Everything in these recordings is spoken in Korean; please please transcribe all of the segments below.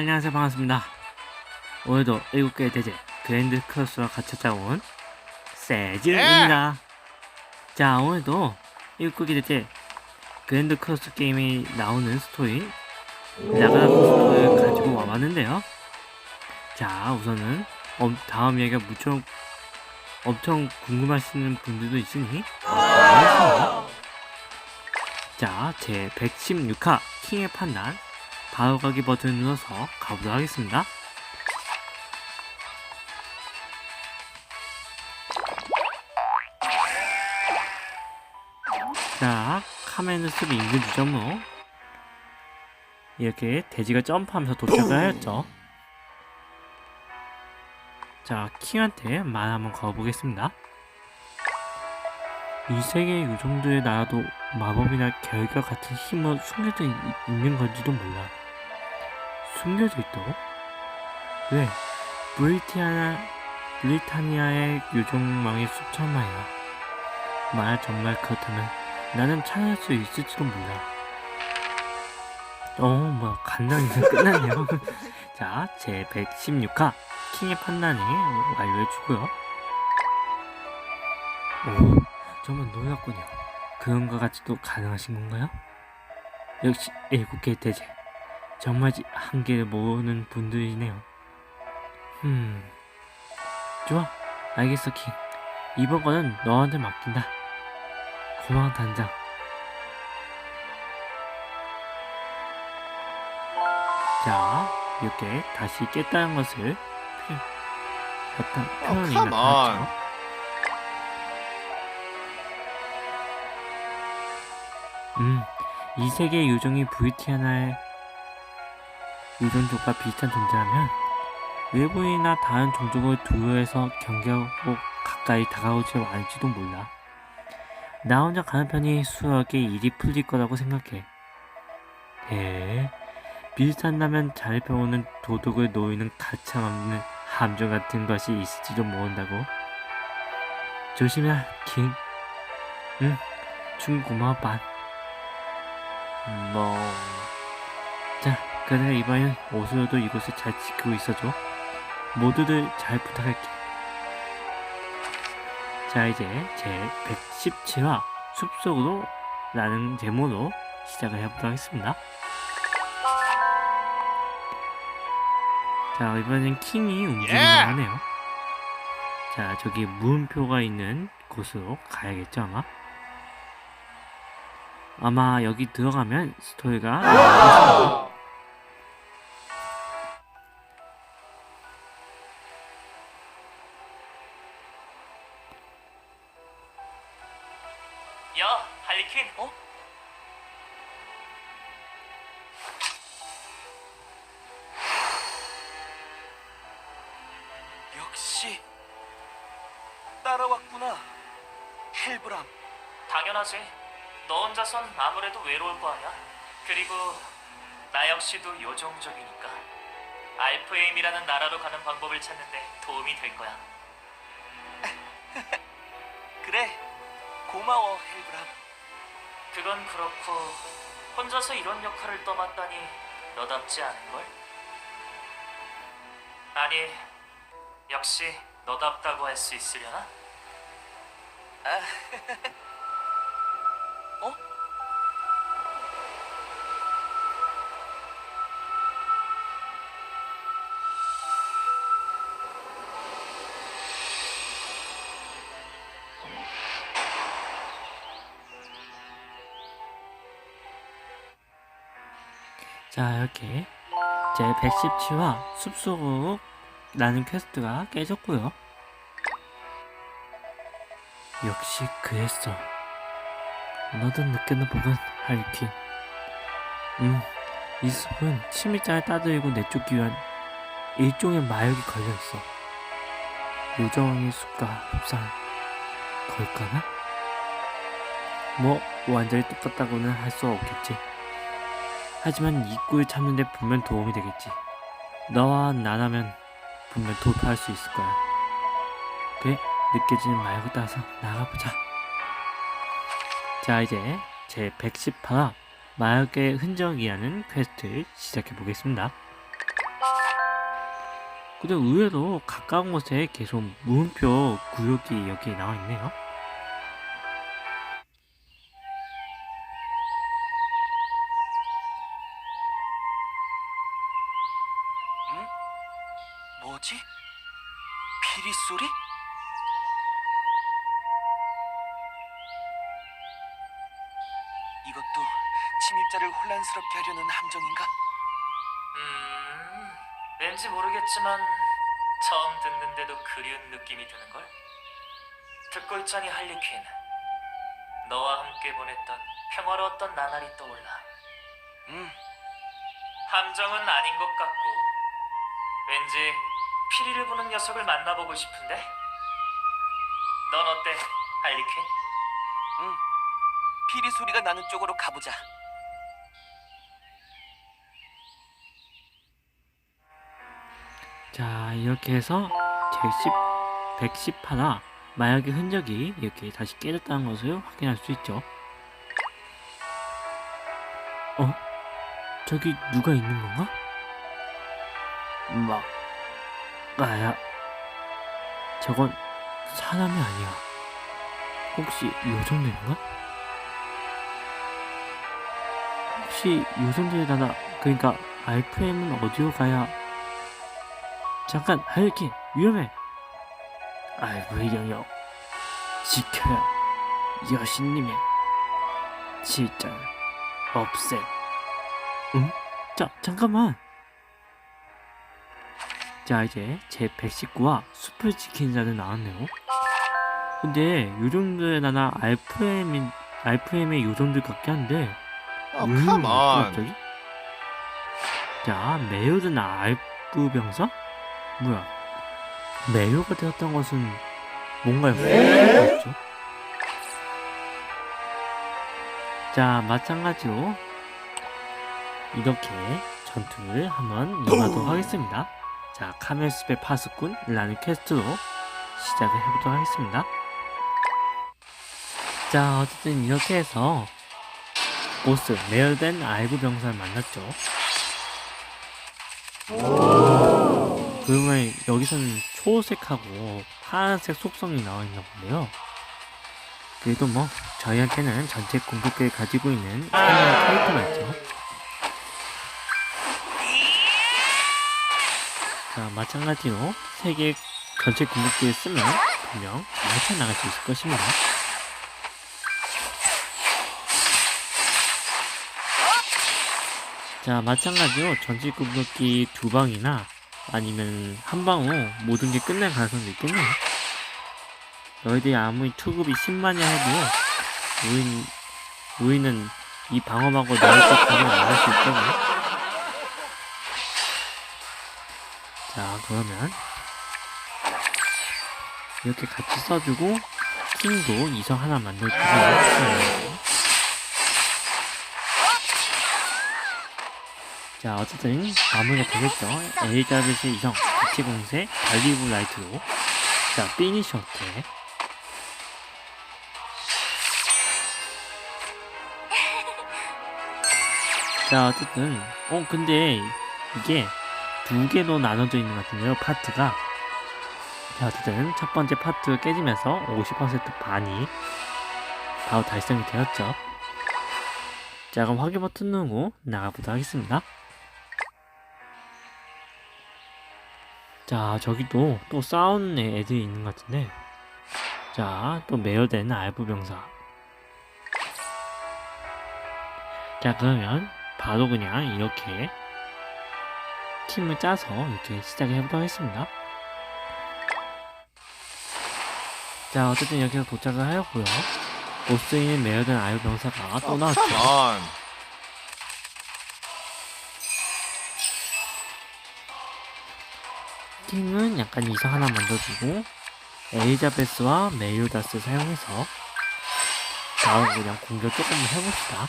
안녕하세요. 반갑습니다. 오늘도 7개의 대제 그랜드 크로스와 같이 찾아온 세즈입니다. 자 오늘도 7개 대제 그랜드 크로스 게임이 나오는 스토리 나가라 스토리를 가지고 와봤는데요. 자 우선은 엄- 다음 이야기가 무척 엄청 궁금하시는 분들도 있으니 알겠습니다 자, 제 116화 킹의 판단 바로 가기 버튼을 눌러서 가보도록 하겠습니다. 자, 카멘을 숲 인근 지점으로 이렇게 돼지가 점프하면서 도착을 하였죠. 자, 킹한테 말 한번 걸어보겠습니다. 이 세계의 요정들의 나라도 마법이나 결과 같은 힘으로 숨겨져 있, 는 건지도 몰라. 숨겨져 있다고? 왜? 브리티아나, 브리타니아의 숲처럼 말이야. 만약 정말 그렇다면 나는 찾을 수 있을지도 몰라. 어, 뭐, 간단히서 끝났네요. 자, 제 116화, 킹의 판단이 완료해주고요. 오, 정말 놀랍군요. 그런 것 같이 도 가능하신 건가요? 역시 일곱 개의 대제. 정말 한계를 모르는 분들이네요. 음, 좋아. 알겠어, 킹. 이번 거는 너한테 맡긴다. 고마워, 단장. 자, 이렇게 다시 깼다는 것을 표, 어떤 표현이 come 나타났죠. 음, 이 세계의 요정이 브리티아나의 요정족과 비슷한 존재라면 외부인이나 다른 종족을 두려워해서 경계하고 가까이 다가오지 않을지도 몰라. 나 혼자 가는 편이 수월하게 일이 풀릴 거라고 생각해. 에 비슷한다면 잘 배우는 도둑을 놓이는 가차없는 함정 같은 것이 있을지도 모른다고. 조심해, 킹. 응, 충 고마워, 반. 뭐... 자, 그래 이번엔 옷으로도 이곳을 잘 지키고 있어줘. 모두들 잘 부탁할게. 자, 이제 제 117화 숲속으로 라는 제목으로 시작을 해보도록 하겠습니다. 자, 이번엔 킹이 움직이긴 예! 하네요. 자, 저기 물음표가 있는 곳으로 가야겠죠, 아마? 아마 여기 들어가면 스토리가 어? 역시 따라왔구나. 헬브람. 당연하지. 너 혼자선 아무래도 외로울 거 아니야. 그리고 나 역시도 요정적이니까. 알프에임이라는 나라로 가는 방법을 찾는데 도움이 될 거야. 그래. 고마워, 헬브람. 그건 그렇고 혼자서 이런 역할을 떠맡다니 너답지 않은 걸? 아니 역시 너답다고 할 수 있으려나? 어? 자, 이렇게 제 117화 숲속으로 라는 퀘스트가 깨졌고요. 역시 그랬어. 너도 느꼈나 보군, 할리퀸. 음, 이 숲은 침입자를 따돌리고 내쫓기 위한 일종의 마약이 걸려있어. 요정의 숲과 흡사한 걸까나? 뭐, 완전히 똑같다고는 할 수 없겠지. 하지만 입구를 찾는데 분명 도움이 되겠지. 너와 나라면 분명 돌파할 수 있을 거야. 그래, 느껴지는 마약을 따라서 나가보자. 자, 이제 제 118화 마약의 흔적이라는 퀘스트를 시작해 보겠습니다. 근데 의외로 가까운 곳에 계속 물음표 구역이 여기 나와 있네요. 이것도 침입자를 혼란스럽게 하려는 함정인가? 음, 왠지 모르겠지만 처음 듣는데도 그리운 느낌이 드는걸? 듣고 있자니 할리퀸. 너와 함께 보냈던 평화로웠던 나날이 떠올라. 응, 함정은 아닌 것 같고 왠지 피리를 부는 녀석을 만나보고 싶은데? 넌 어때, 할리퀸? 응. 피리 소리가 나는 쪽으로 가보자. 자, 이렇게 해서 제 10, 110화나 마약의 흔적이 이렇게 다시 깨졌다는 것을 확인할 수 있죠. 어? 저기 누가 있는 건가? 막, 나야. 저건 사람이 아니야. 혹시 요정들인가? 혹시 요정들이 나나, 그러니까 RPM은 어디로 가야 잠깐 하이킹 위험해. 아이고의 영역. 지켜야 여신님의 실장을 없애. 응? 자 잠깐만. 자 이제 제 119와 숲을 지키는 자들 나왔네요. 근데 요정들의 나나 RPM인 RPM의 요정들 같긴 한데 Oh, 왜 come on. 갑자기? 자, 메요든 알프 병사? 뭐야? 메요가 되었던 것은 뭔가의 후회가 죠 자, 마찬가지로 이렇게 전투를 한번 임하도록 하겠습니다. 자, 카멜스페 파수꾼이라는 퀘스트로 시작을 해보도록 하겠습니다. 자, 어쨌든 이렇게 해서 보스 레어된 알구 병사를 만났죠. 그러면 여기서는 초록색하고 파란색 속성이 나와 있나 본데요. 그래도 뭐 저희한테는 전체 공격기를 가지고 있는 하나의 캐릭터가 있죠. 자 마찬가지로 세개 전체 공격기를 쓰면 분명 많이 나갈 수 있을 것입니다. 자, 마찬가지로 전지 공격기 두 방이나 아니면 한 방으로 모든 게 끝날 가능성도 있겠네요. 너희들이 아무리 투급이 10만이야 해도 우린, 우리는 이 방어막을 너희 것 가지고 나갈 수 있다고. 자, 그러면 이렇게 같이 써주고 킹도 이성 하나 만들고 자, 어쨌든 마무리가 되겠죠. 엘리자베스 이성, 기체 공세, 발리브 라이트로. 자, 피니셔 때. 자, 어쨌든, 어, 근데 이게 두 개로 나눠져 있는 것 같은데요, 파트가. 자, 어쨌든 첫 번째 파트가 깨지면서 50% 반이 바로 달성이 되었죠. 자, 그럼 확인 버튼 누르고 나가보도록 하겠습니다. 자, 저기도 또 싸우는 애- 애들이 있는 것 같은데. 자, 또 매여된 알부 병사. 자, 그러면 바로 그냥 이렇게 팀을 짜서 이렇게 시작을 해보도록 하겠습니다. 자, 어쨌든 해서 도착을 하였고요. 보스인 매여된 알부 병사가 또 Oh, 나왔죠. 팀은 약간 이상 하나 만들어주고 엘리자베스와 메일다스 사용해서 바로 그냥 공격 조금 해봅시다.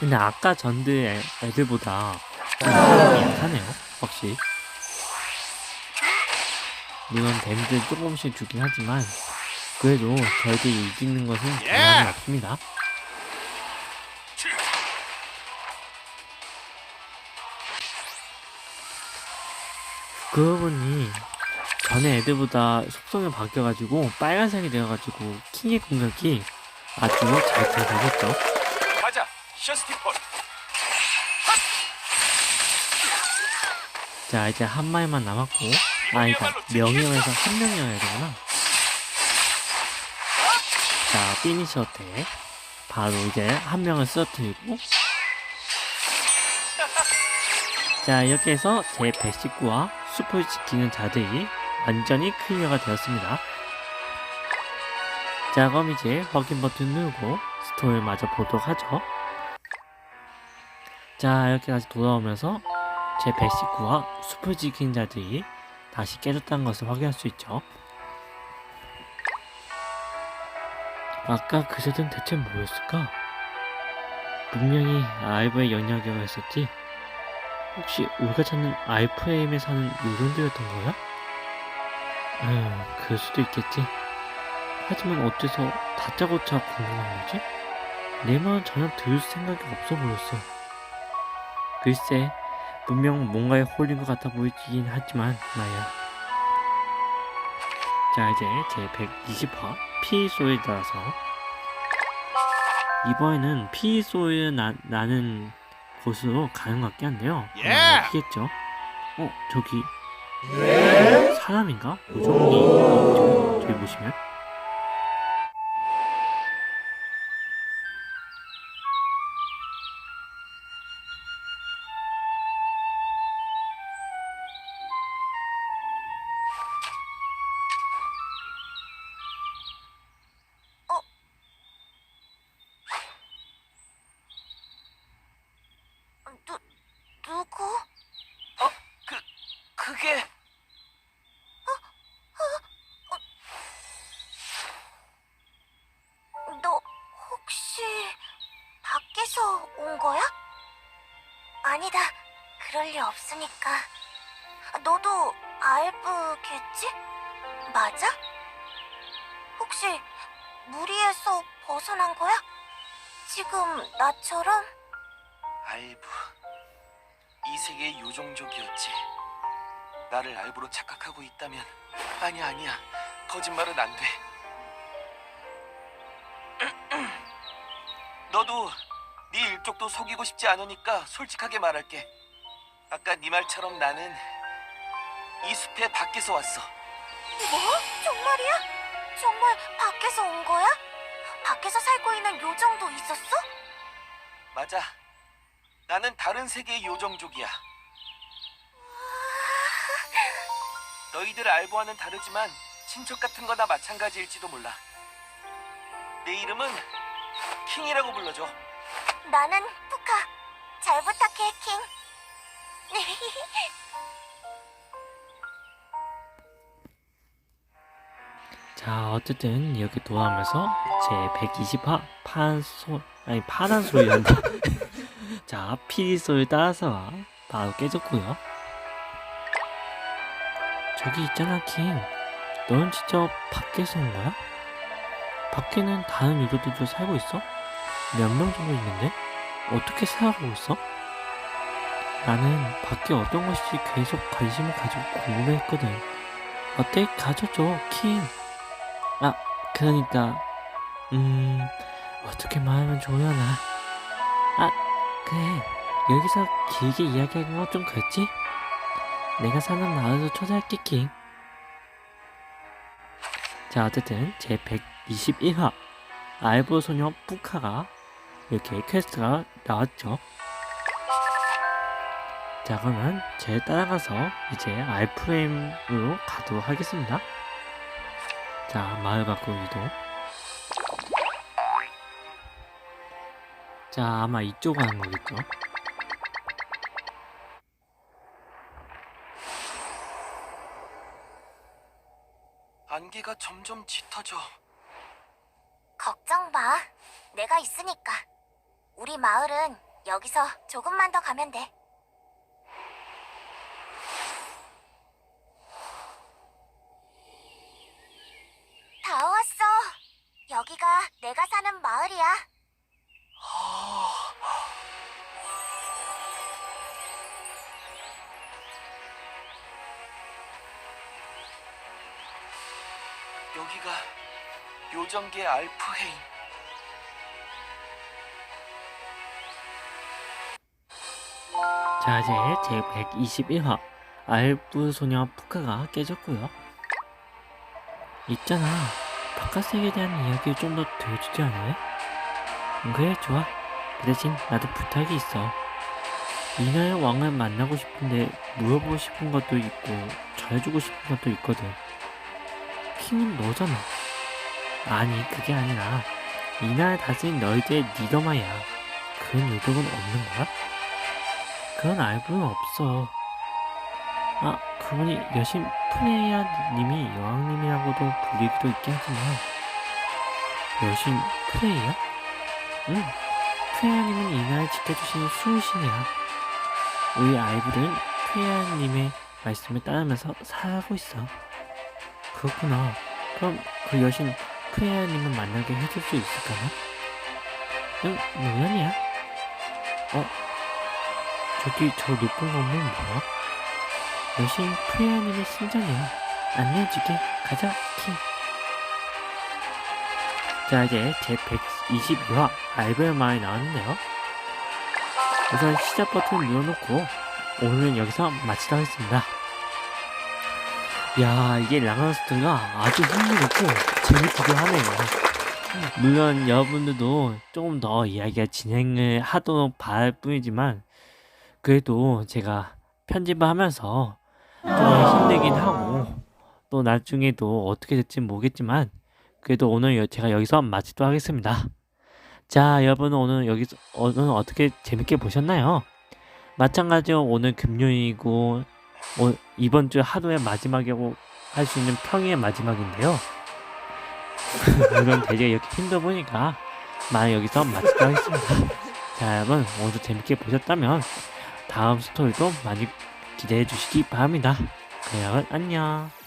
근데 아까 전드 애, 애들보다 좀 약하네요, 확실히. 물론 밴드 조금씩 주긴 하지만 그래도 저희들이 이기는 것은 변함이 없습니다. 그러고 보니 전에 애들보다 속성이 바뀌어가지고 빨간색이 되어가지고 킹의 공격이 아주 잘 들어가겠죠. 가자, 셔스티폴. 자 이제 한 마리만 남았고 아니다 명령에서 한 명이어야 되구나. 자 피니셔 때 바로 이제 한 명을 쓰러뜨리고 자 이렇게 해서 제 119와 숲을 지키는 자들이 완전히 클리어가 되었습니다. 자 그럼 이제 확인 버튼 누르고 스토리를 마저 보도록 하죠. 자 이렇게 다시 돌아오면서 제 119와 숲을 지키는 자들이 다시 깨졌다는 것을 확인할 수 있죠. 아까 그 자들은 대체 뭐였을까? 분명히 연약이라고 했었지. 혹시 우리가 찾는 알프레임에 사는 요정들이었던 거야? 음, 그럴 수도 있겠지. 하지만 어째서 다짜고짜 궁금한 거지? 내 말은 전혀 들을 생각이 없어 보였어. 글쎄, 분명 뭔가에 홀린 것 같아 보이긴 하지만 말이야. 자 이제 제 120화 피소에 따라서 이번에는 피소에 나, 나는 곳으로 가는 것 같긴 한데요. 예! 어디겠죠? 어 저기 사람인가? 요정이 있죠? 저기 보시면 아니다. 그럴 리 없으니까. 너도 알브겠지? 맞아? 혹시 무리에서 벗어난 거야? 지금 나처럼? 알부. 이 세계의 요종족이었지. 나를 알부로 착각하고 있다면 아니야 아니야. 거짓말은 안 돼. 너도 네 일족도 속이고 싶지 않으니까 솔직하게 말할게. 아까 네 말처럼 나는 이 숲의 밖에서 왔어. 뭐? 정말이야? 정말 밖에서 온 거야? 밖에서 살고 있는 요정도 있었어? 맞아. 나는 다른 세계의 요정족이야. 너희들 알보와는 다르지만 친척 같은 거나 마찬가지일지도 몰라. 내 이름은 킹이라고 불러줘. 나는 푸카. 잘 부탁해, 킹. 자 어쨌든 여기 돌아오면서 제 120화 파란 소 아니 파란 소리란다 자 피리 소리 따라서 바로 깨졌고요 저기 있잖아 킹 너는 진짜 밖에서 온 거야? 밖에는 다른 유저들도 살고 있어? 몇 명 정도 있는데? 어떻게 살아가고 있어? 나는 밖에 어떤 것이 계속 관심을 가지고 궁금해했거든 어때? 가져줘 킹 아, 그러니까, 음, 어떻게 말하면 좋으려나. 아, 그래. 여기서 길게 이야기하는 건 좀 그렇지? 내가 사는 마을로 초대할게, 킹. 자, 어쨌든, 제 121화. 알보 소녀 푸카가 이렇게 퀘스트가 나왔죠. 자, 그러면 제 따라가서 이제 알프레임으로 가도록 하겠습니다. 자, 마을 밖으로 이동. 자, 아마 이쪽 가는 거겠죠? 안개가 점점 짙어져. 걱정 마. 내가 있으니까. 우리 마을은 여기서 조금만 더 가면 돼. 다 왔어. 여기가 내가 사는 마을이야. 여기가 요정계 알프헤인. 자 이제 제 121화 알프 소녀 푸카가 깨졌고요. 있잖아 바깥 세계에 대한 이야기를 좀 더 들려주지 않을래? 음, 그래 좋아. 그 대신 나도 부탁이 있어. 이나의 왕을 만나고 싶은데 물어보고 싶은 것도 있고 잘해주고 싶은 것도 있거든. 킹은 너잖아. 아니 그게 아니라 이나를 다스린 너희들의 리더 말이야. 그런 의도는 없는 거야? 그런 알고는 없어. 아, 그분이 여신 프레이야 님이 여왕님이라고도 불리기도 있긴 하지만 여신 프레이야? 응. 프레이야 님은 이 나라를 지켜주시는 수호신이야. 우리 아이들은 프레이야 님의 말씀을 따르면서 살아가고 있어. 그렇구나. 그럼 그 여신 프레이야 님을 만나게 해줄 수 있을까나? 응, 물론이야. 어, 저기 저 높은 건물 뭐야? 여신 프레아님의 신전이야. 안내해주게. 가자, 킹. 자, 이제 제 122화 알베르 마을이 나왔는데요. 우선 시작 버튼을 눌러놓고 오늘은 여기서 마치도록 하겠습니다. 야, 이게 랑라스트가 아주 흥미롭고 재밌기도 하네요. 물론 여러분들도 조금 더 이야기가 진행을 하도록 바랄 뿐이지만 그래도 제가 편집을 하면서 좀 힘들긴 하고 또 나중에도 어떻게 될지 모르겠지만 그래도 오늘 여- 제가 여기서 마치도록 하겠습니다. 자 여러분은 오늘 여기서 오늘 어떻게 재밌게 보셨나요? 마찬가지로 오늘 금요일이고 오- 이번 주 하루의 마지막이라고 할 수 있는 평일의 마지막인데요. 물론 되게 이렇게 힘들어 보니까 만 여기서 마치도록 하겠습니다. 자 여러분 오늘도 재밌게 보셨다면 다음 스토리도 많이 기대해 주시기 바랍니다. 그러면 안녕.